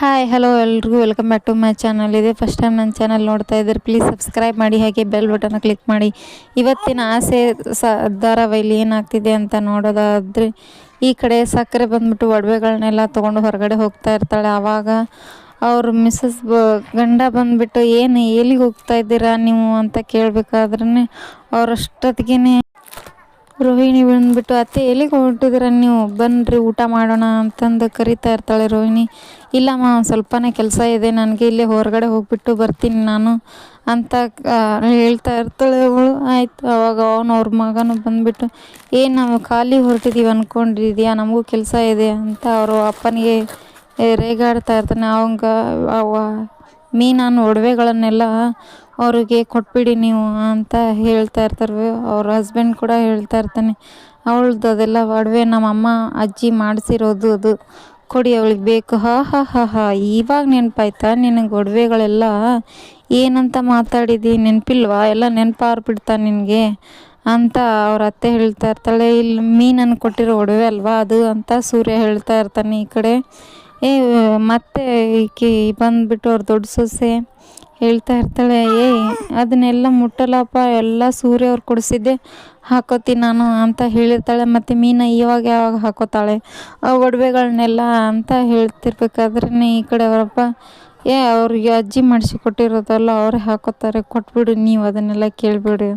Hi hello ಎಲ್ರಿಗೂ. Welcome back to my channel ಇದೆ first time ನನ್ನ ಚಾನಲ್ ನೋಡ್ತಾ ಇದ್ದಾರೆ ಪ್ಲೀಸ್ ಸಬ್ಸ್ಕ್ರೈಬ್ ಮಾಡಿ, ಹಾಗೆ ಬೆಲ್ ಬಟನ್ನ ಕ್ಲಿಕ್ ಮಾಡಿ. ಇವತ್ತಿನ ಆಸೆ ಸ, ಧಾರಾವಾಹಿಲಿ ಏನಾಗ್ತಿದೆ ಅಂತ ನೋಡೋದಾದ್ರೆ, ಈ ಕಡೆ ಸಕ್ಕರೆ ಬಂದ್ಬಿಟ್ಟು ಒಡವೆಗಳನ್ನೆಲ್ಲ ತೊಗೊಂಡು ಹೊರಗಡೆ ಹೋಗ್ತಾ ಇರ್ತಾಳೆ. ಆವಾಗ ಅವ್ರ ಮಿಸ್ಸಸ್ ಬ, ಗಂಡ ಬಂದುಬಿಟ್ಟು, ಏನು, ಎಲ್ಲಿಗೆ ಹೋಗ್ತಾ ಇದ್ದೀರಾ ನೀವು? ಅಂತ ಕೇಳಬೇಕಾದ್ರೆ ಅವ್ರಷ್ಟೊತ್ತಿಗೆ ರೋಹಿಣಿ ಬಂದ್ಬಿಟ್ಟು, ಅತ್ತೆ, ಎಲ್ಲಿಗೆ ಹೊರಟಿದ್ದೀರ ನೀವು? ಬನ್ನಿರಿ ಊಟ ಮಾಡೋಣ ಅಂತಂದು ಕರಿತಾ ಇರ್ತಾಳೆ ರೋಹಿಣಿ. ಇಲ್ಲಮ್ಮ ಒಂದು ಸ್ವಲ್ಪನೇ ಕೆಲಸ ಇದೆ, ನನಗೆ ಇಲ್ಲೇ ಹೊರಗಡೆ ಹೋಗ್ಬಿಟ್ಟು ಬರ್ತೀನಿ ನಾನು ಅಂತ ಹೇಳ್ತಾ ಇರ್ತಾಳೆ ಅವಳು. ಆಯಿತು, ಅವಾಗ ಅವನು ಅವ್ರ ಮಗನು ಬಂದುಬಿಟ್ಟು, ಏನು ನಾವು ಖಾಲಿ ಹೊರಟಿದ್ದೀವಿ ಅಂದ್ಕೊಂಡಿದ್ಯಾ ನಮಗೂ ಕೆಲಸ ಇದೆ ಅಂತ ಅವರು ಅಪ್ಪನಿಗೆ ರೇಗಾಡ್ತಾ ಇರ್ತಾನೆ. ಅವಂಗ, ಅವ ಮೀನನ್ನು, ಒಡವೆಗಳನ್ನೆಲ್ಲ ಅವ್ರಿಗೆ ಕೊಟ್ಬಿಡಿ ನೀವು ಅಂತ ಹೇಳ್ತಾ ಇರ್ತಾರೆ. ಅವ್ರ ಹಸ್ಬೆಂಡ್ ಕೂಡ ಹೇಳ್ತಾ ಇರ್ತಾನೆ, ಅವಳ್ದು ಅದೆಲ್ಲ ಒಡವೆ ನಮ್ಮಮ್ಮ ಅಜ್ಜಿ ಮಾಡಿಸಿರೋದು ಅದು. ಕೊಡಿ ಅವಳಿಗೆ ಬೇಕು. ಹಾ ಹಾ ಹಾ ಹಾ. ಇವಾಗ ನೆನಪಾಯ್ತಾ? ನಿನಗೆ ಒಡವೆಗಳೆಲ್ಲ ಏನಂತ ಮಾತಾಡಿದಿ? ನೆನಪಿಲ್ವಾ? ಎಲ್ಲ ನೆನಪಾರ್ಬಿಡ್ತಾ ನಿನಗೆ ಅಂತ ಅವ್ರ ಅತ್ತೆ ಹೇಳ್ತಾ ಇರ್ತಾಳೆ. ಇಲ್ಲಿ ಮೀನನ್ನು ಕೊಟ್ಟಿರೋ ಒಡವೆ ಅಲ್ವಾ ಅದು ಅಂತ ಸೂರ್ಯ ಹೇಳ್ತಾ ಇರ್ತಾನೆ ಈ ಕಡೆ. ಏ, ಮತ್ತೆ ಈಕೆ ಬಂದ್ಬಿಟ್ಟು ಅವ್ರ ದೊಡ್ಡ ಸೊಸೆ ಹೇಳ್ತಾ ಇರ್ತಾಳೆ, ಏ, ಅದನ್ನೆಲ್ಲ ಮುಟ್ಟಲ್ಲಪ್ಪ, ಎಲ್ಲ ಸೂರ್ಯ ಅವ್ರು ಕೊಡಿಸಿದ್ದೆ ಹಾಕೋತೀನಿ ನಾನು ಅಂತ ಹೇಳಿರ್ತಾಳೆ. ಮತ್ತು ಮೀನ ಇವಾಗ ಯಾವಾಗ ಹಾಕೋತಾಳೆ? ಆ ಒಡವೆಗಳನ್ನೆಲ್ಲ ಅಂತ ಹೇಳ್ತಿರ್ಬೇಕಾದ್ರೆ ಈ ಕಡೆ ಅವರಪ್ಪ, ಏ, ಅವ್ರಿಗೆ ಅಜ್ಜಿ ಮಾಡಿಸಿ ಕೊಟ್ಟಿರೋದಲ್ಲ ಅವರೇ ಹಾಕೋತಾರೆ, ಕೊಟ್ಬಿಡು, ನೀವು ಅದನ್ನೆಲ್ಲ ಕೇಳಿಬಿಡಿ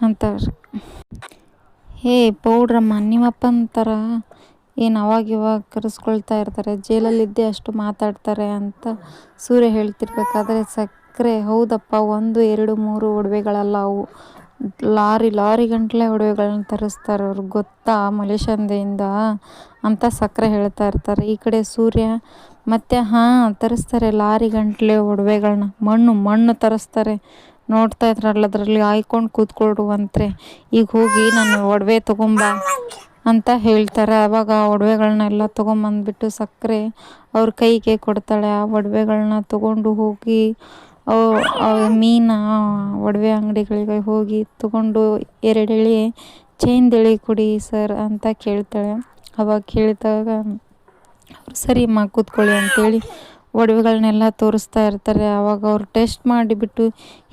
ಅಂತಾರೆ. ಹೇ ಪೌಡ್ರಮ್ಮ, ನಿಮ್ಮಪ್ಪನ ಥರ ಏನು ಅವಾಗ ಇವಾಗ ಕರೆಸ್ಕೊಳ್ತಾ ಇರ್ತಾರೆ, ಜೈಲಲ್ಲಿದ್ದೇ ಅಷ್ಟು ಮಾತಾಡ್ತಾರೆ ಅಂತ ಸೂರ್ಯ ಹೇಳ್ತಿರ್ಬೇಕಾದ್ರೆ ಸಕ್ಕರೆ ಹೌದಪ್ಪ, ಒಂದು, ಎರಡು, ಮೂರು ಒಡವೆಗಳಲ್ಲ ಅವು. ಲಾರಿ ಲಾರಿ ಗಂಟಲೆ ಒಡವೆಗಳನ್ನ ತರಿಸ್ತಾರೆ ಅವ್ರಿಗೆ ಗೊತ್ತಾ ಮಲೇಷಂದೆಯಿಂದ ಅಂತ ಸಕ್ಕರೆ ಹೇಳ್ತಾ ಇರ್ತಾರೆ. ಈ ಕಡೆ ಸೂರ್ಯ ಮತ್ತೆ ಹಾಂ, ತರಿಸ್ತಾರೆ ಲಾರಿ ಗಂಟಲೆ ಒಡವೆಗಳನ್ನ ಮಣ್ಣು ಮಣ್ಣು ತರಿಸ್ತಾರೆ. ನೋಡ್ತಾ ಇದ್ರಲ್ಲ ಅದರಲ್ಲಿ ಹಾಯ್ಕೊಂಡು ಕೂತ್ಕೊಳ್ಳುವಂತ್ರೆ. ಈಗ ಹೋಗಿ ನಾನು ಒಡವೆ ತೊಗೊಂಬ. ಅಂತ ಹೇಳ್ತಾರೆ. ಆವಾಗ ಆ ಒಡವೆಗಳನ್ನೆಲ್ಲ ತೊಗೊಂಬಂದ್ಬಿಟ್ಟು ಸಕ್ಕರೆ ಅವ್ರ ಕೈಗೆ ಕೊಡ್ತಾಳೆ. ಆ ಒಡವೆಗಳನ್ನ ತೊಗೊಂಡು ಹೋಗಿ ಮೀನು ಒಡವೆ ಅಂಗಡಿಗಳಿಗೆ ಹೋಗಿ ತೊಗೊಂಡು ಎರಡೆಳಿ ಎಳೆ ಚೈನ್ದೆಳೆ ಕೊಡಿ ಸರ್ ಅಂತ ಕೇಳ್ತಾಳೆ. ಅವಾಗ ಕೇಳಿದಾಗ ಅವ್ರು ಸರಿಯಮ್ಮ ಕೂತ್ಕೊಳ್ಳಿ ಅಂತೇಳಿ ಒಡವೆಗಳನ್ನೆಲ್ಲ ತೋರಿಸ್ತಾ ಇರ್ತಾರೆ. ಆವಾಗ ಅವ್ರು ಟೆಸ್ಟ್ ಮಾಡಿಬಿಟ್ಟು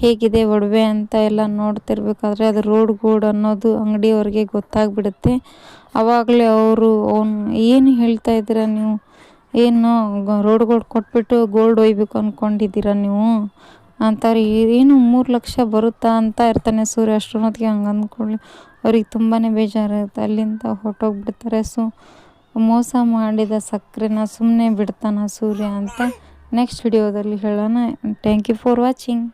ಹೇಗಿದೆ ಒಡವೆ ಅಂತ ಎಲ್ಲ ನೋಡ್ತಿರ್ಬೇಕಾದ್ರೆ ಅದು ರೋಡ್ ಗೋಡ್ ಅನ್ನೋದು ಅಂಗಡಿಯವ್ರಿಗೆ ಗೊತ್ತಾಗ್ಬಿಡುತ್ತೆ. ಆವಾಗಲೇ ಅವರು, ಅವ್ನು ಏನು ಹೇಳ್ತಾ ಇದ್ದೀರಾ ನೀವು? ಏನು ರೋಡ್ ಗೋಲ್ಡ್ ಕೊಟ್ಬಿಟ್ಟು ಗೋಲ್ಡ್ ಒಯ್ಬೇಕು ಅಂದ್ಕೊಂಡಿದ್ದೀರಾ ನೀವು? ಅಂತಾರೆ, ಏನು ಮೂರು ಲಕ್ಷ ಬರುತ್ತಾ ಅಂತ ಇರ್ತಾನೆ ಸೂರ್ಯ ಅಷ್ಟೊತ್ತಿಗೆ ಹಂಗೆ ಅಂದ್ಕೊಳ್ಳಿ. ಅವ್ರಿಗೆ ತುಂಬಾ ಬೇಜಾರಿರುತ್ತೆ ಅಲ್ಲಿಂದ ಹೊರಟೋಗ್ಬಿಡ್ತಾರೆ. ಸೊ, ಮೋಸ ಮಾಡಿದ ಸಕ್ಕರೆನ ಸುಮ್ಮನೆ ಬಿಡ್ತಾನ ಸೂರ್ಯ ಅಂತ ನೆಕ್ಸ್ಟ್ ವಿಡಿಯೋದಲ್ಲಿ ಹೇಳೋಣ. Thank you for watching